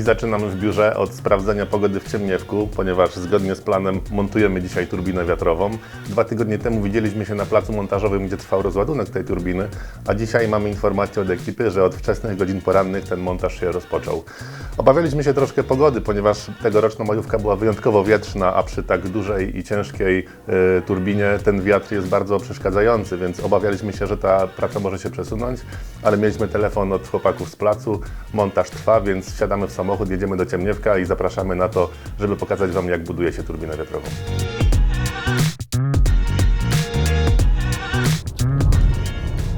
Dziś zaczynamy w biurze od sprawdzenia pogody w Ciemniewku, ponieważ zgodnie z planem montujemy dzisiaj turbinę wiatrową. Dwa tygodnie temu widzieliśmy się na placu montażowym, gdzie trwał rozładunek tej turbiny, a dzisiaj mamy informację od ekipy, że od wczesnych godzin porannych ten montaż się rozpoczął. Obawialiśmy się troszkę pogody, ponieważ tegoroczna majówka była wyjątkowo wietrzna, a przy tak dużej i ciężkiej y, turbinie ten wiatr jest bardzo przeszkadzający, więc obawialiśmy się, że ta praca może się przesunąć, ale mieliśmy telefon od chłopaków z placu, montaż trwa, więc wsiadamy w samochód, jedziemy do Ciemniewka i zapraszamy na to, żeby pokazać Wam, jak buduje się turbinę wiatrową.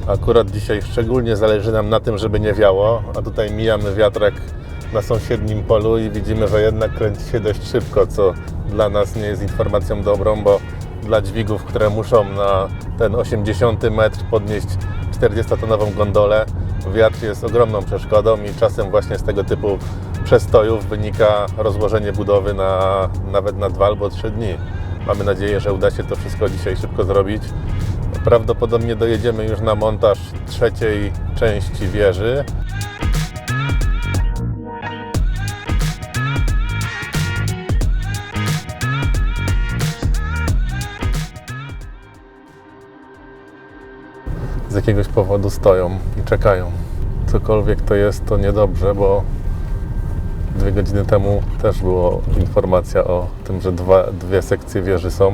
Akurat dzisiaj szczególnie zależy nam na tym, żeby nie wiało, a tutaj mijamy wiatrak na sąsiednim polu i widzimy, że jednak kręci się dość szybko, co dla nas nie jest informacją dobrą, bo dla dźwigów, które muszą na ten 80 metr podnieść 40-tonową gondolę, wiatr jest ogromną przeszkodą i czasem właśnie z tego typu przestojów wynika rozłożenie budowy na nawet na 2 albo 3 dni. Mamy nadzieję, że uda się to wszystko dzisiaj szybko zrobić. Prawdopodobnie dojedziemy już na montaż trzeciej części wieży. Z jakiegoś powodu stoją i czekają. Cokolwiek to jest, to niedobrze, bo dwie godziny temu też była informacja o tym, że dwa, dwie sekcje wieży są.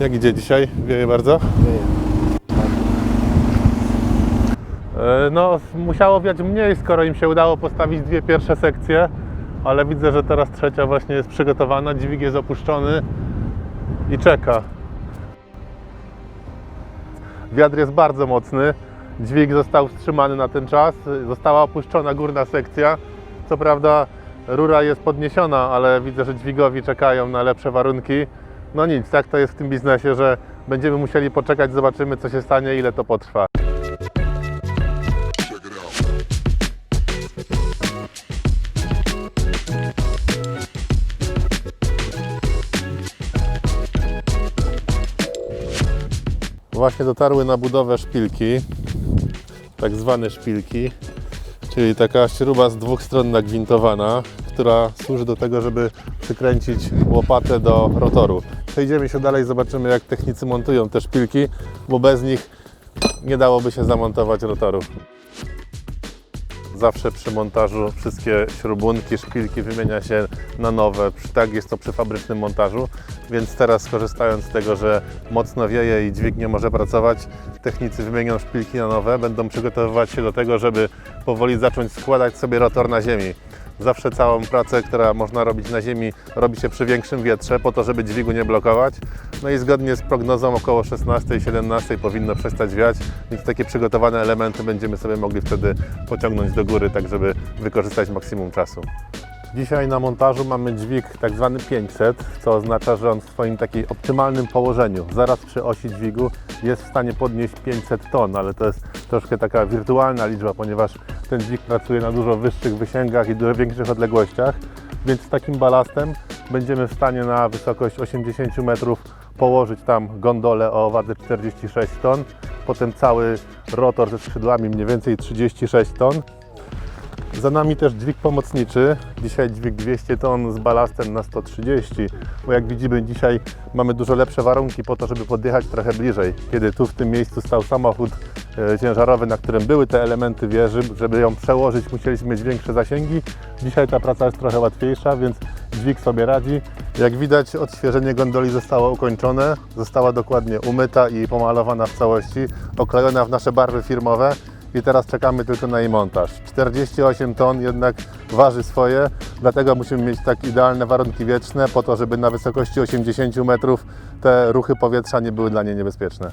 Jak idzie dzisiaj? Wieje bardzo? E, No, musiało wiać mniej, skoro im się udało postawić dwie pierwsze sekcje, ale widzę, że teraz trzecia właśnie jest przygotowana, dźwig jest opuszczony i czeka. Wiatr jest bardzo mocny, dźwig został wstrzymany na ten czas, została opuszczona górna sekcja. Co prawda rura jest podniesiona, ale widzę, że dźwigowi czekają na lepsze warunki. No nic, tak to jest w tym biznesie, że będziemy musieli poczekać, zobaczymy co się stanie, ile to potrwa. Właśnie dotarły na budowę szpilki, tak zwane szpilki, czyli taka śruba z dwóch stron nagwintowana, która służy do tego, żeby przykręcić łopatę do rotoru. Przejdziemy się dalej, zobaczymy jak technicy montują te szpilki, bo bez nich nie dałoby się zamontować rotoru. Zawsze przy montażu wszystkie śrubunki, szpilki wymienia się na nowe. Tak jest to przy fabrycznym montażu, więc teraz korzystając z tego, że mocno wieje i dźwig nie może pracować, technicy wymienią szpilki na nowe, będą przygotowywać się do tego, żeby powoli zacząć składać sobie rotor na ziemi. Zawsze całą pracę, która można robić na ziemi, robi się przy większym wietrze, po to, żeby dźwigu nie blokować. No i zgodnie z prognozą około 16-17 powinno przestać wiać, więc takie przygotowane elementy będziemy sobie mogli wtedy pociągnąć do góry, tak żeby wykorzystać maksimum czasu. Dzisiaj na montażu mamy dźwig tak zwany 500, co oznacza, że on w swoim takim optymalnym położeniu, zaraz przy osi dźwigu, jest w stanie podnieść 500 ton, ale to jest troszkę taka wirtualna liczba, ponieważ ten dźwig pracuje na dużo wyższych wysięgach i dużo większych odległościach, więc z takim balastem będziemy w stanie na wysokość 80 metrów położyć tam gondolę o wadze 46 ton, potem cały rotor ze skrzydłami mniej więcej 36 ton. Za nami też dźwig pomocniczy. Dzisiaj dźwig 200 ton z balastem na 130, bo jak widzimy dzisiaj mamy dużo lepsze warunki po to, żeby podjechać trochę bliżej. Kiedy tu w tym miejscu stał samochód e, ciężarowy, na którym były te elementy wieży, żeby ją przełożyć musieliśmy mieć większe zasięgi. Dzisiaj ta praca jest trochę łatwiejsza, więc dźwig sobie radzi. Jak widać odświeżenie gondoli zostało ukończone, została dokładnie umyta i pomalowana w całości, oklejona w nasze barwy firmowe i teraz czekamy tylko na jej montaż. 48 ton jednak waży swoje, dlatego musimy mieć tak idealne warunki wietrzne po to, żeby na wysokości 80 metrów te ruchy powietrza nie były dla niej niebezpieczne.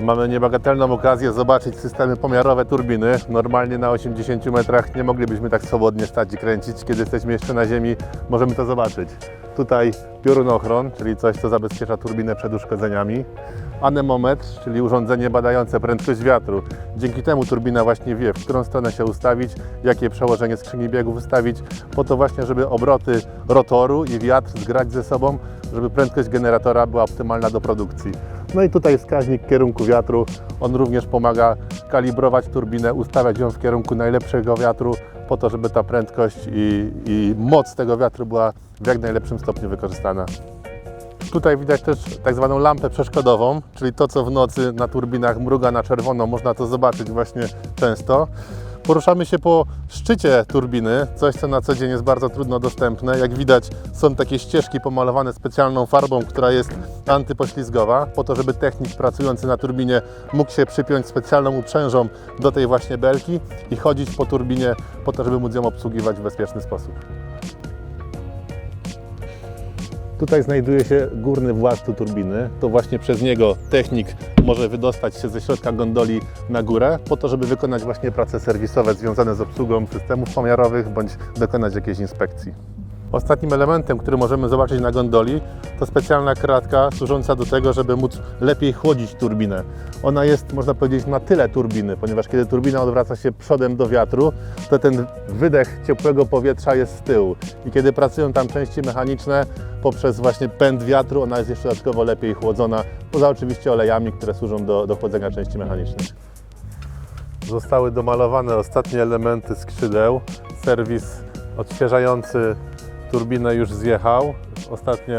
Mamy niebagatelną okazję zobaczyć systemy pomiarowe turbiny. Normalnie na 80 metrach nie moglibyśmy tak swobodnie stać i kręcić. Kiedy jesteśmy jeszcze na ziemi, możemy to zobaczyć. Tutaj piorunochron, czyli coś, co zabezpiecza turbinę przed uszkodzeniami. Anemometr, czyli urządzenie badające prędkość wiatru. Dzięki temu turbina właśnie wie, w którą stronę się ustawić, jakie przełożenie skrzyni biegów ustawić, po to właśnie, żeby obroty rotoru i wiatr zgrać ze sobą, żeby prędkość generatora była optymalna do produkcji. No i tutaj wskaźnik kierunku wiatru. On również pomaga kalibrować turbinę, ustawiać ją w kierunku najlepszego wiatru, po to, żeby ta prędkość i, i moc tego wiatru była w jak najlepszym stopniu wykorzystana. Tutaj widać też tak zwaną lampę przeszkodową, czyli to, co w nocy na turbinach mruga na czerwono, można to zobaczyć właśnie często. Poruszamy się po szczycie turbiny, coś co na co dzień jest bardzo trudno dostępne. Jak widać są takie ścieżki pomalowane specjalną farbą, która jest antypoślizgowa, po to, żeby technik pracujący na turbinie mógł się przypiąć specjalną uprzężą do tej właśnie belki i chodzić po turbinie po to, żeby móc ją obsługiwać w bezpieczny sposób. Tutaj znajduje się górny właszczu turbiny. To właśnie przez niego technik może wydostać się ze środka gondoli na górę, po to, żeby wykonać właśnie prace serwisowe związane z obsługą systemów pomiarowych bądź dokonać jakiejś inspekcji. Ostatnim elementem, który możemy zobaczyć na gondoli, to specjalna kratka służąca do tego, żeby móc lepiej chłodzić turbinę. Ona jest, można powiedzieć, na tyle turbiny, ponieważ kiedy turbina odwraca się przodem do wiatru, to ten wydech ciepłego powietrza jest z tyłu. I kiedy pracują tam części mechaniczne, poprzez właśnie pęd wiatru, ona jest jeszcze dodatkowo lepiej chłodzona, poza oczywiście olejami, które służą do, do chłodzenia części mechanicznych. Zostały domalowane ostatnie elementy skrzydeł. Serwis odświeżający turbinę już zjechał. Ostatnie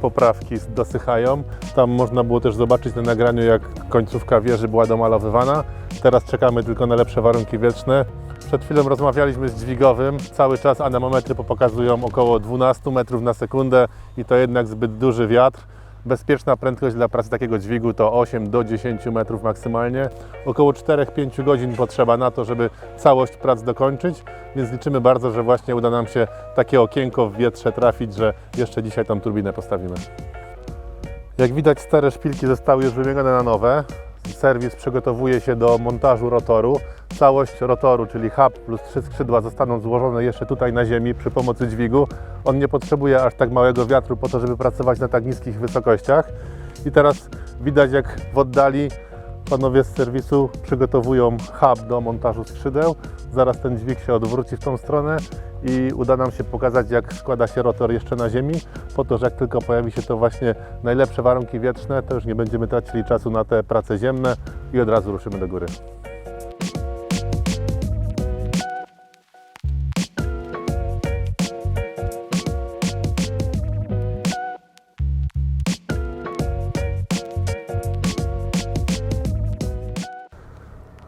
poprawki dosychają. Tam można było też zobaczyć na nagraniu, jak końcówka wieży była domalowywana. Teraz czekamy tylko na lepsze warunki wietrzne. Przed chwilą rozmawialiśmy z dźwigowym. Cały czas anemometry pokazują około 12 metrów na sekundę i to jednak zbyt duży wiatr. Bezpieczna prędkość dla pracy takiego dźwigu to 8 do 10 metrów maksymalnie. Około 4-5 godzin potrzeba na to, żeby całość prac dokończyć, więc liczymy bardzo, że właśnie uda nam się takie okienko w wietrze trafić, że jeszcze dzisiaj tą turbinę postawimy. Jak widać stare szpilki zostały już wymienione na nowe. Serwis przygotowuje się do montażu rotoru. Całość rotoru, czyli hub plus trzy skrzydła zostaną złożone jeszcze tutaj na ziemi przy pomocy dźwigu. On nie potrzebuje aż tak małego wiatru po to, żeby pracować na tak niskich wysokościach. I teraz widać jak w oddali panowie z serwisu przygotowują hub do montażu skrzydeł. Zaraz ten dźwig się odwróci w tą stronę i uda nam się pokazać jak składa się rotor jeszcze na ziemi, po to, że jak tylko pojawi się to właśnie najlepsze warunki wietrzne, to już nie będziemy tracili czasu na te prace ziemne i od razu ruszymy do góry.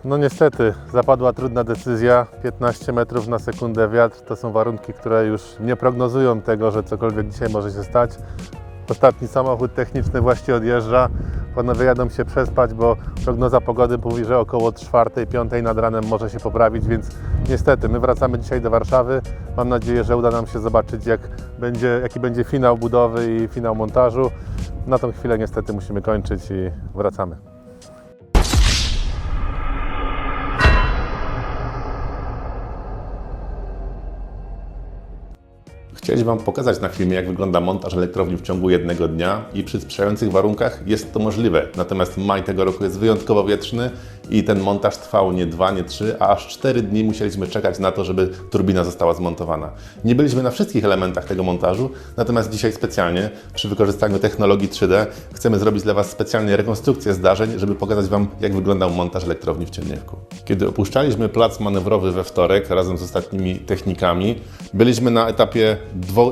No niestety, zapadła trudna decyzja. 15 metrów na sekundę wiatr to są warunki, które już nie prognozują tego, że cokolwiek dzisiaj może się stać. Ostatni samochód techniczny właśnie odjeżdża. Panowie jadą się przespać, bo prognoza pogody mówi, że około 4-5 nad ranem może się poprawić, więc niestety my wracamy dzisiaj do Warszawy. Mam nadzieję, że uda nam się zobaczyć, jak będzie, jaki będzie finał budowy i finał montażu. Na tą chwilę niestety musimy kończyć i wracamy. Chcieliśmy Wam pokazać na filmie, jak wygląda montaż elektrowni w ciągu jednego dnia i przy sprzyjających warunkach jest to możliwe. Natomiast maj tego roku jest wyjątkowo wietrzny i ten montaż trwał nie dwa, nie trzy, a aż cztery dni musieliśmy czekać na to, żeby turbina została zmontowana. Nie byliśmy na wszystkich elementach tego montażu, natomiast dzisiaj specjalnie przy wykorzystaniu technologii 3D chcemy zrobić dla Was specjalnie rekonstrukcję zdarzeń, żeby pokazać Wam, jak wyglądał montaż elektrowni w Ciemniewku. Kiedy opuszczaliśmy plac manewrowy we wtorek razem z ostatnimi technikami, byliśmy na etapie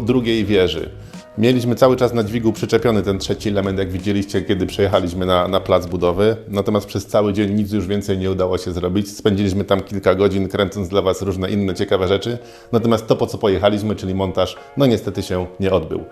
drugiej wieży. Mieliśmy cały czas na dźwigu przyczepiony ten trzeci element, jak widzieliście, kiedy przejechaliśmy na, na plac budowy. Natomiast przez cały dzień nic już więcej nie udało się zrobić. Spędziliśmy tam kilka godzin, kręcąc dla Was różne inne ciekawe rzeczy. Natomiast to, po co pojechaliśmy, czyli montaż, no niestety się nie odbył.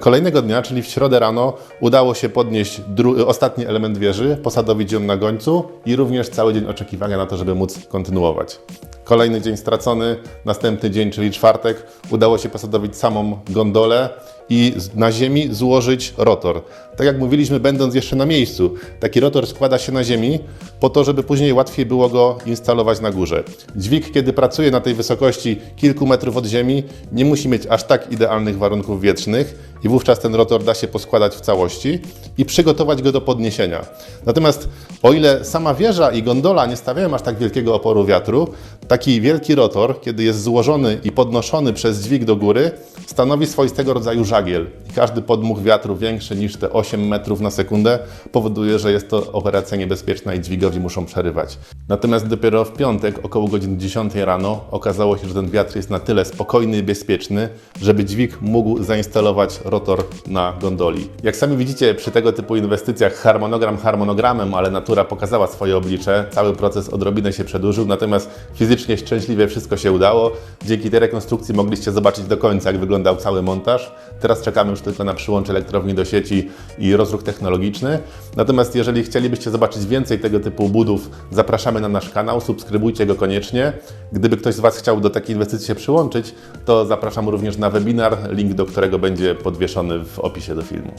Kolejnego dnia, czyli w środę rano, udało się podnieść ostatni element wieży, posadowić ją na gońcu i również cały dzień oczekiwania na to, żeby móc kontynuować. Kolejny dzień stracony, następny dzień, czyli czwartek, udało się posadowić samą gondolę i na ziemi złożyć rotor. Tak jak mówiliśmy, będąc jeszcze na miejscu, taki rotor składa się na ziemi po to, żeby później łatwiej było go instalować na górze. Dźwig, kiedy pracuje na tej wysokości kilku metrów od ziemi, nie musi mieć aż tak idealnych warunków wietrznych i wówczas ten rotor da się poskładać w całości i przygotować go do podniesienia. Natomiast o ile sama wieża i gondola nie stawiają aż tak wielkiego oporu wiatru, taki wielki rotor, kiedy jest złożony i podnoszony przez dźwig do góry, stanowi swoistego rodzaju żagiel. I każdy podmuch wiatru większy niż te 8 metrów na sekundę powoduje, że jest to operacja niebezpieczna i dźwigowi muszą przerywać. Natomiast dopiero w piątek około godziny 10 rano okazało się, że ten wiatr jest na tyle spokojny i bezpieczny, żeby dźwig mógł zainstalować rotor na gondoli. Jak sami widzicie, przy tego typu inwestycjach harmonogram harmonogramem, ale natura pokazała swoje oblicze, cały proces odrobinę się przedłużył, natomiast fizycznie szczęśliwie wszystko się udało. Dzięki tej rekonstrukcji mogliście zobaczyć do końca, jak wyglądał cały montaż. Teraz czekamy już tylko na przyłącze elektrowni do sieci i rozruch technologiczny. Natomiast jeżeli chcielibyście zobaczyć więcej tego typu budów, zapraszamy na nasz kanał, subskrybujcie go koniecznie. Gdyby ktoś z Was chciał do takiej inwestycji się przyłączyć, to zapraszam również na webinar, link do którego będzie podwieszony w opisie do filmu.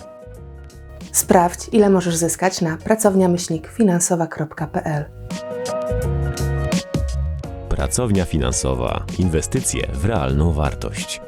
Sprawdź, ile możesz zyskać na pracownia-finansowa.pl. Pracownia finansowa. Inwestycje w realną wartość.